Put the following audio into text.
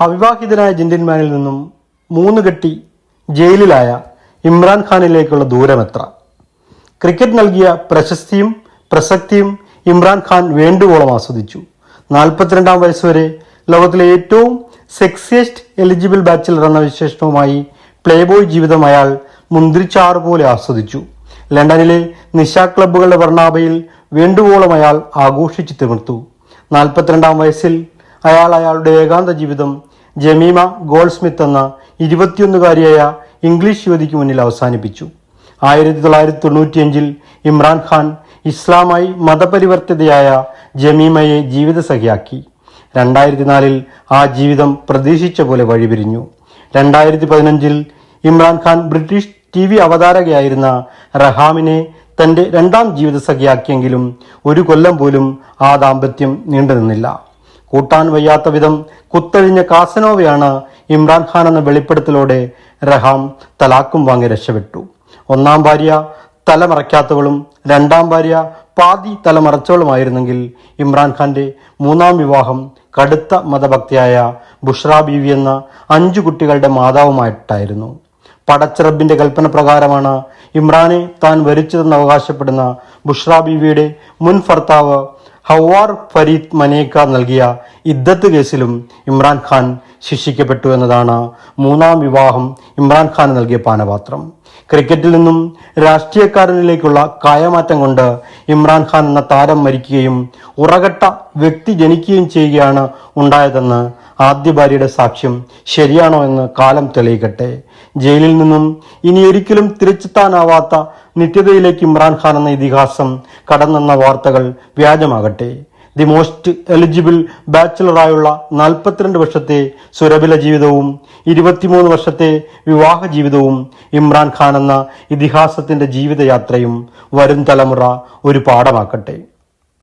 അവിവാഹിതനായ ജിൻഡിൻമാനിൽ നിന്നും മൂന്ന് കെട്ടി ജയിലിലായ ഇമ്രാൻഖാനിലേക്കുള്ള ദൂരമെത്ര ക്രിക്കറ്റ് നൽകിയ പ്രശസ്തിയും പ്രസക്തിയും ഇമ്രാൻഖാൻ വേണ്ടുവോളം ആസ്വദിച്ചു. നാൽപ്പത്തിരണ്ടാം വയസ്സുവരെ ലോകത്തിലെ ഏറ്റവും സെക്സിയസ്റ്റ് എലിജിബിൾ ബാച്ചിലർ എന്ന വിശേഷണവുമായി പ്ലേബോയ് ജീവിതം അയാൾ മുന്തിരിച്ചാറ് പോലെ ആസ്വദിച്ചു. ലണ്ടനിലെ നിശാ ക്ലബ്ബുകളുടെ വർണാഭയിൽ വേണ്ടുവോളം അയാൾ ആഘോഷിച്ചു തീർത്തു. നാൽപ്പത്തിരണ്ടാം വയസ്സിൽ അയാൾ അയാളുടെ ഏകാന്ത ജീവിതം ജമീമ ഗോൾസ്മിത്ത് എന്ന ഇരുപത്തിയൊന്നുകാരിയായ ഇംഗ്ലീഷ് യുവതിക്ക് മുന്നിൽ അവസാനിപ്പിച്ചു. ആയിരത്തി തൊള്ളായിരത്തി തൊണ്ണൂറ്റിയഞ്ചിൽ ഇമ്രാൻഖാൻ ഇസ്ലാമായി മതപരിവർത്തിതയായ ജമീമയെ ജീവിതസഖിയാക്കി. രണ്ടായിരത്തി നാലിൽ ആ ജീവിതം പ്രതീക്ഷിച്ച പോലെ വഴിപിരിഞ്ഞു. രണ്ടായിരത്തി പതിനഞ്ചിൽ ഇമ്രാൻഖാൻ ബ്രിട്ടീഷ് ടി വി അവതാരകയായിരുന്ന റഹാമിനെ തന്റെ രണ്ടാം ജീവിതസഖിയാക്കിയെങ്കിലും ഒരു കൊല്ലം പോലും ആ ദാമ്പത്യം നീണ്ടുനിന്നില്ല. കൂട്ടാൻ വയ്യാത്ത വിധം കുത്തഴിഞ്ഞ കാസനോവയാണ് ഇമ്രാൻഖാൻ എന്ന വെളിപ്പെടുത്തലോടെ റഹാം തലാക്കും വാങ്ങി രക്ഷപ്പെട്ടു. ഒന്നാം ഭാര്യ തലമറയ്ക്കാത്തവളും രണ്ടാം ഭാര്യ പാതി തലമറച്ചവളുമായിരുന്നെങ്കിൽ ഇമ്രാൻഖാന്റെ മൂന്നാം വിവാഹം കടുത്ത മതഭക്തിയായ ബുഷ്ര ബീവി എന്ന അഞ്ചു കുട്ടികളുടെ മാതാവുമായിട്ടായിരുന്നു. പടച്ചിറബിന്റെ കൽപ്പന പ്രകാരമാണ് ഇമ്രാനെ താൻ വരിച്ചതെന്ന് അവകാശപ്പെടുന്ന ബുഷ്ര ബീവിയുടെ മുൻ ഭർത്താവ് ഹവാർ ഫരീദ് മനേക്ക നൽകിയ ഇദ്ദത്ത് കേസിലും ഇമ്രാൻഖാൻ ശിക്ഷിക്കപ്പെട്ടു എന്നതാണ് മൂന്നാം വിവാഹം ഇമ്രാൻഖാൻ നൽകിയ പാനപാത്രം. ക്രിക്കറ്റിൽ നിന്നും രാഷ്ട്രീയക്കാരനിലേക്കുള്ള കായമാറ്റം കൊണ്ട് ഇമ്രാൻഖാൻ എന്ന താരം മരിക്കുകയും ഉറകട്ട വ്യക്തി ജനിക്കുകയും ചെയ്യുകയാണ് ഉണ്ടായതെന്ന് ആദ്യ ഭാര്യയുടെ സാക്ഷ്യം ശരിയാണോ എന്ന് കാലം തെളിയിക്കട്ടെ. ജയിലിൽ നിന്നും ഇനി ഒരിക്കലും തിരിച്ചെത്താനാവാത്ത നിത്യതയിലേക്ക് ഇമ്രാൻഖാൻ എന്ന ഇതിഹാസം കടന്നെന്ന വാർത്തകൾ വ്യാജമാകട്ടെ. ദി മോസ്റ്റ് എലിജിബിൾ ബാച്ചിലറായുള്ള നാൽപ്പത്തിരണ്ട് വർഷത്തെ സുരഭില ജീവിതവും ഇരുപത്തിമൂന്ന് വർഷത്തെ വിവാഹ ജീവിതവും ഇമ്രാൻഖാൻ എന്ന ഇതിഹാസത്തിന്റെ ജീവിതയാത്രയും വരും തലമുറ ഒരു പാഠമാക്കട്ടെ.